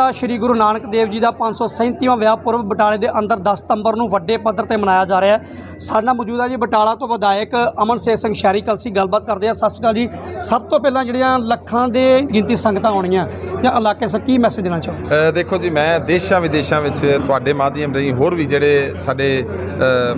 ਪਿਤਾ ਸ੍ਰੀ ਗੁਰੂ ਨਾਨਕ ਦੇਵ ਜੀ ਦਾ 537ਵਾਂ ਵਿਆਹ ਪੁਰਬ ਬਟਾਲੇ ਦੇ ਅੰਦਰ 10 ਸਤੰਬਰ ਨੂੰ ਵੱਡੇ ਪੱਧਰ ਤੇ ਮਨਾਇਆ ਜਾ ਰਿਹਾ ਹੈ। ਸਾਡਾ ਮੌਜੂਦਾ ਜੀ ਬਟਾਲਾ ਤੋਂ ਵਿਧਾਇਕ ਅਮਨ ਸੇਖ ਸਿੰਘ ਸ਼ਹਿਰੀ। ਕਲਸੀ ਗੱਲਬਾਤ ਕਰਦੇ ਆ ਸਤਿ ਸ਼੍ਰੀ ਅਕਾਲ ਜੀ। ਸਭ ਤੋਂ ਪਹਿਲਾਂ ਜਿਹੜੀਆਂ ਲੱਖਾਂ ਦੇ ਗਿਣਤੀ ਸੰਗਤਾਂ ਆਉਣੀਆਂ ਜਾਂ ਇਲਾਕੇ ਸ ਕੀ ਮੈਸੇਜ ਦੇਣਾ ਚਾਹੋ ਦੇਖੋ ਜੀ, ਮੈਂ ਦੇਸ਼ਾਂ ਵਿਦੇਸ਼ਾਂ ਵਿੱਚ ਤੁਹਾਡੇ ਮਾਧਿਅਮ ਰਾਹੀਂ ਹੋਰ ਵੀ ਜਿਹੜੇ ਸਾਡੇ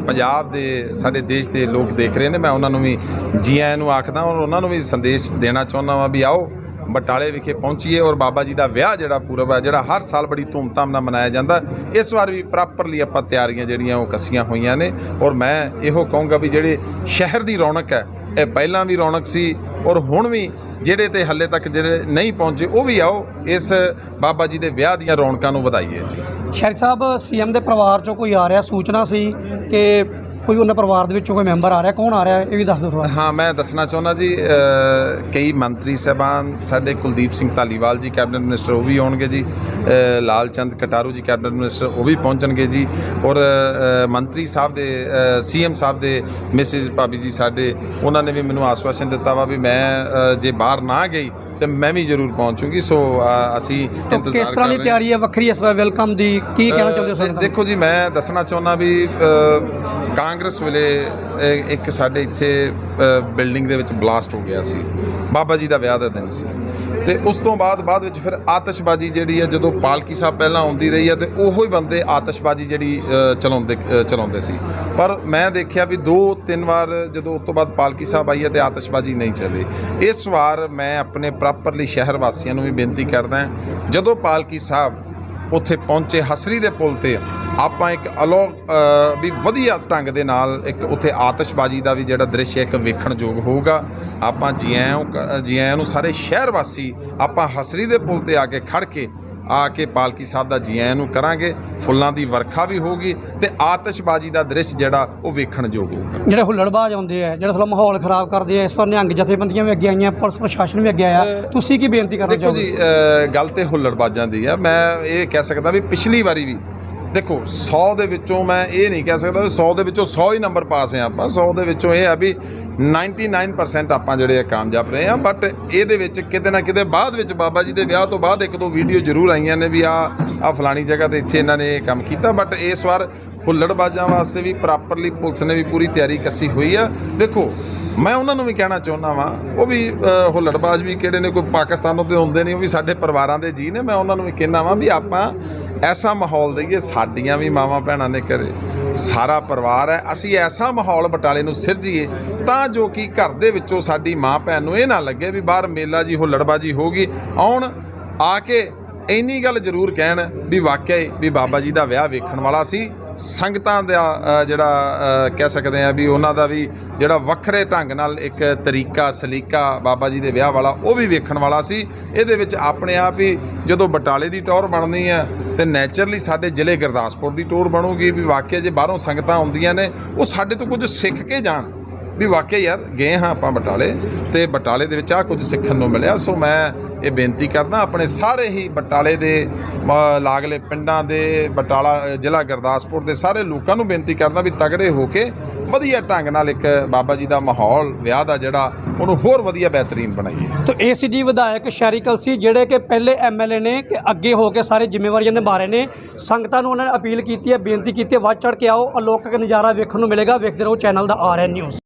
ਪੰਜਾਬ ਦੇ ਸਾਡੇ ਦੇਸ਼ ਦੇ ਲੋਕ ਦੇਖ ਰਹੇ ਨੇ, ਮੈਂ ਉਹਨਾਂ ਨੂੰ ਵੀ ਜੀ ਆਇਆਂ ਨੂੰ ਆਖਦਾ ਔਰ ਉਹਨਾਂ ਨੂੰ ਵੀ ਸੰਦੇਸ਼ ਦੇਣਾ ਚਾਹੁੰਦਾ ਵਾਂ ਵੀ ਆਓ। ਬਟਾਲੇ ਵਿਖੇ ਪਹੁੰਚੀਏ ਔਰ ਬਾਬਾ ਜੀ ਦਾ ਵਿਆਹ ਜਿਹੜਾ ਪੂਰਬ ਹੈ, ਜਿਹੜਾ ਹਰ ਸਾਲ ਬੜੀ ਧੂਮਧਾਮ ਨਾਲ ਮਨਾਇਆ ਜਾਂਦਾ ਇਸ ਵਾਰ ਵੀ ਪ੍ਰੋਪਰਲੀ ਆਪਾਂ ਤਿਆਰੀਆਂ ਜਿਹੜੀਆਂ ਉਹ ਕੱਸੀਆਂ ਹੋਈਆਂ ਨੇ ਔਰ ਮੈਂ ਇਹੋ ਕਹੂੰਗਾ ਵੀ ਜਿਹੜੇ ਸ਼ਹਿਰ ਦੀ ਰੌਣਕ ਹੈ, ਇਹ ਪਹਿਲਾਂ ਵੀ ਰੌਣਕ ਸੀ ਔਰ ਹੁਣ ਵੀ ਜਿਹੜੇ ਤੇ ਹੱਲੇ ਤੱਕ ਜਿਹੜੇ ਨਹੀਂ ਪਹੁੰਚੇ, ਉਹ ਵੀ ਆਓ, ਇਸ ਬਾਬਾ ਜੀ ਦੇ ਵਿਆਹ ਦੀਆਂ ਰੌਣਕਾਂ ਨੂੰ ਵਧਾਈਏ ਜੀ। ਸ਼ਹਿਰੀ ਸਾਹਿਬ, ਸੀਐਮ ਦੇ ਪਰਿਵਾਰ ਚੋਂ ਕੋਈ ਆ ਰਿਹਾ, ਸੂਚਨਾ ਸੀ ਕਿ ਕੋਈ ਉਹਨਾਂ ਪਰਿਵਾਰ ਦੇ ਵਿੱਚੋਂ ਕੋਈ ਮੈਂਬਰ ਆ ਰਿਹਾ? ਕੌਣ ਆ ਰਿਹਾ? ਇਹ ਵੀ ਦੱਸ ਦਿਓ ਥੋੜਾ ਹਾਂ ਮੈਂ ਦੱਸਣਾ ਚਾਹੁੰਦਾ ਜੀ ਕਈ ਮੰਤਰੀ ਸਾਹਿਬਾਨ ਸਾਡੇ ਕੁਲਦੀਪ ਸਿੰਘ ਧਾਲੀਵਾਲ ਜੀ ਕੈਬਨਿਟ ਮਿਨਿਸਟਰ ਉਹ ਵੀ ਆਉਣਗੇ ਜੀ। ਲਾਲ ਚੰਦ ਕਟਾਰੂ ਜੀ ਕੈਬਨਿਟ ਮਿਨਿਸਟਰ ਉਹ ਵੀ ਪਹੁੰਚਣਗੇ ਜੀ। ਔਰ ਮੰਤਰੀ ਸਾਹਿਬ ਦੇ ਸੀਐਮ ਸਾਹਿਬ ਦੇ ਮਿਸਿਸ ਭਾਬੀ ਜੀ ਸਾਡੇ ਉਹਨਾਂ ਨੇ ਵੀ ਮੈਨੂੰ ਆਸਵਾਸ਼ਨ ਦਿੱਤਾ ਵਾ ਵੀ ਮੈਂ ਜੇ ਬਾਹਰ ਨਾ ਗਈ ਤੇ ਮੈਂ ਵੀ ਜ਼ਰੂਰ ਪਹੁੰਚੂਗੀ। ਸੋ ਅਸੀਂ ਇੰਤਜ਼ਾਰ ਕਿਸ ਤਰ੍ਹਾਂ ਦੀ ਕਰ ਰਹੇ। ਤਿਆਰੀ ਹੈ ਵੱਖਰੀ ਇਸ ਵਾਰ? ਵੈਲਕਮ ਦੀ ਕੀ ਕਹਿਣਾ ਚਾਹੁੰਦੇ ਹੋ ਨੂੰ? ਦੇਖੋ ਜੀ ਮੈਂ ਦੱਸਣਾ ਚਾਹੁੰਦਾ ਵੀ ਕਾਂਗਰਸ ਵੇਲੇ ਇੱਕ ਸਾਡੇ ਇੱਥੇ ਬਿਲਡਿੰਗ ਦੇ ਵਿੱਚ ਬਲਾਸਟ ਹੋ ਗਿਆ ਸੀ। ਬਾਬਾ ਜੀ ਦਾ ਵਿਆਹ ਦਾ ਦਿਨ ਸੀ। ਤੇ ਉਸ ਤੋਂ ਬਾਅਦ ਬਾਅਦ ਵਿੱਚ ਫਿਰ ਆਤਿਸ਼ਬਾਜ਼ੀ ਜਿਹੜੀ ਹੈ, ਜਦੋਂ ਪਾਲਕੀ ਸਾਹਿਬ ਪਹਿਲਾਂ ਆਉਂਦੀ ਰਹੀ ਹੈ, ਤੇ ਉਹੋ ਹੀ ਬੰਦੇ ਆਤਿਸ਼ਬਾਜ਼ੀ ਜਿਹੜੀ ਚਲਾਉਂਦੇ ਚਲਾਉਂਦੇ ਸੀ। ਪਰ ਮੈਂ ਦੇਖਿਆ ਵੀ ਦੋ, ਤਿੰਨ ਵਾਰ ਜਦੋਂ ਉਸ ਤੋਂ ਬਾਅਦ ਪਾਲਕੀ ਸਾਹਿਬ ਆਈ ਹੈ, ਤੇ ਆਤਿਸ਼ਬਾਜ਼ੀ ਨਹੀਂ ਚੱਲੀ। ਇਸ ਵਾਰ ਮੈਂ ਆਪਣੇ ਪ੍ਰੋਪਰਲੀ ਸ਼ਹਿਰ ਵਾਸੀਆਂ ਨੂੰ ਵੀ ਬੇਨਤੀ ਕਰਦਾ ਜਦੋਂ ਪਾਲਕੀ ਸਾਹਿਬ ਉੱਥੇ ਪਹੁੰਚੇ ਹਸਰੀ ਦੇ ਪੁਲ ਤੇ। ਆਪਾਂ ਇੱਕ ਅਲੋ ਵੀ ਵਧੀਆ ਢੰਗ ਦੇ ਨਾਲ ਇੱਕ ਉੱਥੇ ਆਤਿਸ਼ਬਾਜ਼ੀ ਦਾ ਵੀ ਜਿਹੜਾ ਦ੍ਰਿਸ਼ ਹੈ, ਇੱਕ ਵੇਖਣ ਯੋਗ ਹੋਊਗਾ। ਆਪਾਂ ਜੀ ਆਇਆਂ ਨੂੰ- ਜੀ ਆਇਆਂ ਨੂੰ ਸਾਰੇ ਸ਼ਹਿਰ ਵਾਸੀ ਆਪਾਂ ਹਸਰੀ ਦੇ ਪੁਲ ਤੇ ਆ ਕੇ ਖੜ ਕੇ ਆ ਕੇ ਪਾਲਕੀ ਸਾਹਿਬ ਦਾ ਜੀ ਆਇਆਂ ਨੂੰ ਕਰਾਂਗੇ। ਫੁੱਲਾਂ ਦੀ ਵਰਖਾ ਵੀ ਹੋਊਗੀ ਤੇ ਆਤਿਸ਼ਬਾਜ਼ੀ ਦਾ ਦ੍ਰਿਸ਼ ਜਿਹੜਾ ਉਹ ਵੇਖਣ ਯੋਗ ਹੋਊਗਾ। ਜਿਹੜੇ ਹੁੱਲੜਬਾਜ਼ ਆਉਂਦੇ ਆ ਜਿਹੜੇ ਥੋੜਾ ਮਾਹੌਲ ਖਰਾਬ ਕਰਦੇ ਆ ਇਸ ਵਾਰ ਨਿਹੰਗ ਜਥੇਬੰਦੀਆਂ ਵੀ ਅੱਗੇ ਆਈਆਂ ਪੁਲਿਸ ਪ੍ਰਸ਼ਾਸਨ ਵੀ ਅੱਗੇ ਆਇਆ। ਤੁਸੀਂ ਕੀ ਬੇਨਤੀ ਕਰਨਾ ਦੇਖੋ ਚਾਹੋਗੇ? ਜੀ ਅ, ਗੱਲ ਤੇ ਹੁੱਲੜਬਾਜ਼ਾਂ ਦੀ ਆ। ਮੈਂ ਇਹ ਕਹਿ ਸਕਦਾ ਵੀ ਪਿਛਲੀ ਵਾਰੀ ਵੀ ਦੇਖੋ 100 ਦੇ ਵਿੱਚੋਂ ਮੈਂ ਇਹ ਨਹੀਂ ਕਹਿ ਸਕਦਾ ਵੀ 100 ਦੇ ਵਿੱਚੋਂ 100 ਹੀ ਨੰਬਰ ਪਾਸ ਆ ਆਪਾਂ। 100 ਦੇ ਵਿੱਚੋਂ ਇਹ ਆ ਵੀ 99% ਆਪਾਂ ਜਿਹੜੇ ਆ ਕਾਮਯਾਬ ਰਹੇ ਆ ਬਟ ਇਹਦੇ ਵਿੱਚ ਕਿਤੇ ਨਾ ਕਿਤੇ ਬਾਅਦ ਵਿੱਚ ਬਾਬਾ ਜੀ ਦੇ ਵਿਆਹ ਤੋਂ ਬਾਅਦ ਇੱਕ ਦੋ ਵੀਡੀਓ ਜ਼ਰੂਰ ਆਈਆਂ ਨੇ ਵੀ ਆ ਆ ਫਲਾਣੀ ਜਗ੍ਹਾ ਤੇ ਇੱਥੇ ਇਹਨਾਂ ਨੇ ਇਹ ਕੰਮ ਕੀਤਾ ਬਟ ਇਸ ਵਾਰ ਹੁੱਲੜਬਾਜ਼ਾਂ ਵਾਸਤੇ ਵੀ ਪ੍ਰੋਪਰਲੀ ਪੁਲਿਸ ਨੇ ਵੀ ਪੂਰੀ ਤਿਆਰੀ ਕੱਸੀ ਹੋਈ ਆ। ਦੇਖੋ, ਮੈਂ ਉਹਨਾਂ ਨੂੰ ਵੀ ਕਹਿਣਾ ਚਾਹੁੰਦਾ ਵਾਂ, ਉਹ ਵੀ ਹੁੱਲੜਬਾਜ਼ ਵੀ ਕਿਹੜੇ ਨੇ, ਕੋਈ ਪਾਕਿਸਤਾਨੋਂ ਤੇ ਹੁੰਦੇ ਨਹੀਂ ਉਹ ਵੀ ਸਾਡੇ ਪਰਿਵਾਰਾਂ ਦੇ ਜੀ ਨੇ, ਮੈਂ ਉਹਨਾਂ ਨੂੰ ਵੀ ਕਹਿਣਾ ਵਾਂ ਵੀ ਆਪਾਂ ਐਸਾ ਮਾਹੌਲ ਦਈਏ, ਸਾਡੀਆਂ ਵੀ ਮਾਵਾਂ ਭੈਣਾਂ ਨੇ ਘਰੇ। ਸਾਰਾ ਪਰਿਵਾਰ ਹੈ, ਅਸੀਂ ਐਸਾ ਮਾਹੌਲ ਬਟਾਲੇ ਨੂੰ ਸਿਰਜੀਏ ਤਾਂ ਜੋ ਕਿ ਘਰ ਦੇ ਵਿੱਚੋਂ ਸਾਡੀ ਮਾਂ ਭੈਣ ਨੂੰ ਇਹ ਨਾ ਲੱਗੇ ਵੀ ਬਾਹਰ ਮੇਲਾ ਜੀ ਹੁੱਲੜਬਾਜੀ ਹੋਗੀ ਆਉਣ, ਆ ਕੇ ਇੰਨੀ ਗੱਲ ਜ਼ਰੂਰ ਕਹਿਣ ਵੀ ਵਾਕਿਆ ਹੀ ਵੀ ਬਾਬਾ ਜੀ ਦਾ ਵਿਆਹ ਵੇਖਣ ਵਾਲਾ ਸੀ। ਸੰਗਤਾਂ ਦਾ ਜਿਹੜਾ ਕਹਿ ਸਕਦੇ ਆ ਵੀ ਉਹਨਾਂ ਦਾ ਵੀ ਜਿਹੜਾ ਵੱਖਰੇ ਢੰਗ ਨਾਲ ਇੱਕ ਤਰੀਕਾ, ਸਲੀਕਾ ਬਾਬਾ ਜੀ ਦੇ ਵਿਆਹ ਵਾਲਾ ਉਹ ਵੀ ਵੇਖਣ ਵਾਲਾ ਸੀ। ਇਹਦੇ ਵਿੱਚ ਆਪਣੇ ਆਪ ਹੀ ਜਦੋਂ ਬਟਾਲੇ ਦੀ ਟੌਰ ਬਣਨੀ ਹੈ ਤੇ ਨੇਚਰਲੀ ਸਾਡੇ ਜ਼ਿਲ੍ਹੇ ਗੁਰਦਾਸਪੁਰ ਦੀ ਟੂਰ ਬਣੂਗੀ ਵੀ ਵਾਕਿਆ ਜੇ ਬਾਹਰੋਂ ਸੰਗਤਾਂ ਆਉਂਦੀਆਂ ਨੇ, ਉਹ ਸਾਡੇ ਤੋਂ ਕੁਝ ਸਿੱਖ ਕੇ ਜਾਣ। ਵੀ ਵਾਕਿਆ ਯਾਰ ਗਏ ਹਾਂ ਆਪਾਂ ਬਟਾਲੇ ਤੇ ਬਟਾਲੇ ਦੇ ਵਿੱਚ ਆ ਕੁਝ ਸਿੱਖਣ ਨੂੰ ਮਿਲਿਆ। ਸੋ ਮੈਂ ਇਹ ਬੇਨਤੀ ਕਰਦਾ ਆਪਣੇ ਸਾਰੇ ਹੀ ਬਟਾਲੇ ਦੇ ਲਾਗਲੇ ਪਿੰਡਾਂ ਦੇ, ਬਟਾਲਾ ਜ਼ਿਲ੍ਹਾ ਗੁਰਦਾਸਪੁਰ ਦੇ ਸਾਰੇ ਲੋਕਾਂ ਨੂੰ ਬੇਨਤੀ ਕਰਦਾ ਵੀ ਤਗੜੇ ਹੋ ਕੇ ਵਧੀਆ ਢੰਗ ਨਾਲ ਇੱਕ ਬਾਬਾ ਜੀ ਦਾ ਮਾਹੌਲ, ਵਿਆਹ ਦਾ ਜਿਹੜਾ, ਉਹਨੂੰ ਹੋਰ ਵਧੀਆ ਬਿਹਤਰੀਨ ਬਣਾਈਏ। ਤੋ ਏਸੀਡੀ ਵਿਧਾਇਕ ਸ਼ਹਿਰੀ ਕਲਸੀ, ਜਿਹੜੇ ਕਿ ਪਹਿਲੇ ਐਮਐਲਏ ਨੇ ਕਿ ਅੱਗੇ ਹੋ ਕੇ ਸਾਰੇ ਜ਼ਿੰਮੇਵਾਰੀਆਂ ਨਿਭਾ ਰਹੇ ਨੇ, ਸੰਗਤਾਂ ਨੂੰ ਉਹਨਾਂ ਨੇ ਅਪੀਲ ਕੀਤੀ ਹੈ, ਬੇਨਤੀ ਕੀਤੀ ਹੈ, ਵੱਧ ਚੜ ਕੇ ਆਓ, ਅਲੌਕਿਕ ਨਜ਼ਾਰਾ ਵੇਖਣ ਨੂੰ ਮਿਲੇਗਾ। ਵੇਖਦੇ ਰਹੋ, ਚੈਨਲ ਦਾ ਆਰਐਨ ਨਿਊਜ਼।